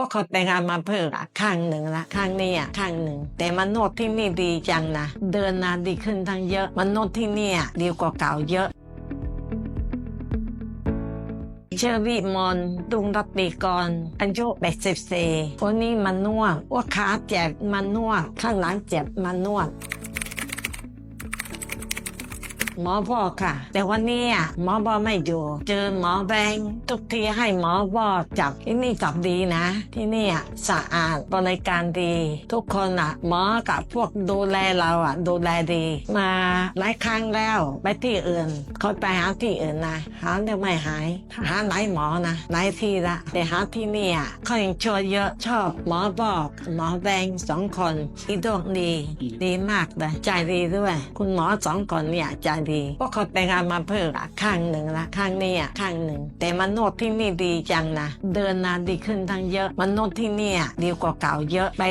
ก็เคยไปงานมาเพิ่มอะข้างหนึ่งละข้างนี้อะข้างหนึ่ง แต่มันนวดที่นี่ดีจังนะเดินนานดีขึ้นทั้งเยอะมันนวดที่นี่ดีกว่าเก่าเยอะเชอรี่มอนดุงรัตติกรอายุ84คนนี้มันนวดว่าขาเจ็บมันนวดข้างหลังเจ็บมันนวด หมอบอค่ะ แต่วันนี้อะหมอบอไม่อยู่ เจอหมอแบงค์ทุกทีให้หมอบอจับที่นี่จับดีนะ ที่นี่อะสะอาดบริการดี ทุกคนอะ หมอกับพวกดูแลเราอะ ดูแลดี มาหลายครั้งแล้วไปที่อื่นเขาไปหาที่อื่นนะหาแต่ไม่หายหาหลายหมอนะหลายที่ละแต่หาที่นี่อะเขายังช่วยเยอะชอบหมอบอกหมอแบงค์สองคนอีดวงดีดีมากเลยใจดีด้วย คุณหมอสองคนเนี่ยใจดีพวกเขาไปงานมาเพิ่มอะข้างหนึ่งละข้างนี้อะข้างหนึ่ง แต่มันนวดที่นี่ดีจังนะเดินนานดีขึ้นทั้งเยอะมันนวดที่นี่ดีกว่าเก่าเยอะไป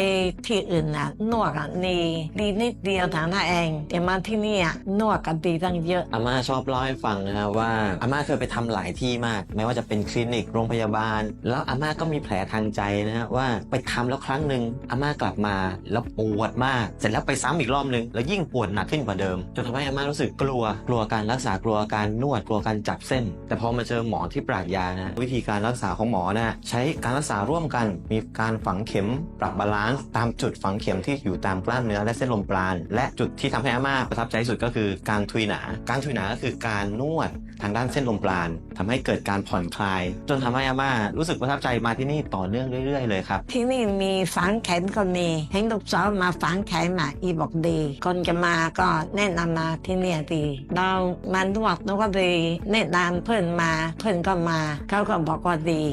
ที่อื่นนะนวดนี่ดีนิดเดียวทางนั้นเอง แต่มาที่นี่นวดกันดีตั้งเยอะอาม่าชอบเล่าให้ฟังนะครับว่าอาม่าเคยไปทำหลายที่มาก ไม่ว่าจะเป็นคลินิกโรงพยาบาล แล้วอาม่าก็มีแผลทางใจนะฮะว่าไปทำแล้วครั้งหนึ่งอาม่ากลับมาแล้วปวดมาก เสร็จแล้วไปซ้ำอีกรอบหนึ่งแล้วยิ่งปวดหนักขึ้นกว่าเดิมจนทำให้อาม่ารู้สึกกลัวกลัวการรักษากลัวการนวดกลัวการจับเส้น แต่พอมาเจอหมอที่ปราดยานะวิธีการรักษาของหมอนะใช้การรักษาร่วมกัน มีการฝังเข็มปรับบาลานซ์ตามจุดฝังเข็มที่อยู่ตามกล้ามเนื้อและเส้นลมปราณและจุดที่ทำให้อาม่าประทับใจสุดก็คือการทุยหนา การทุยหนาก็คือการนวดทางด้านเส้นลมปราณทำให้เกิดการผ่อนคลาย จนทำให้อาม่ารู้สึกประทับใจมาที่นี่ต่อเนื่องเรื่อย ๆ เลยครับ ที่นี่มีฝังแขนก็มีเห็นลูกสาวมาฝังแขนมาอีบอกดี คนจะมาก็แนะนำมาที่นี่ดีเรามันวดแล้วก็ดีแนะนำเพื่อนมา เพื่อนก็มา เขาก็บอกว่าดี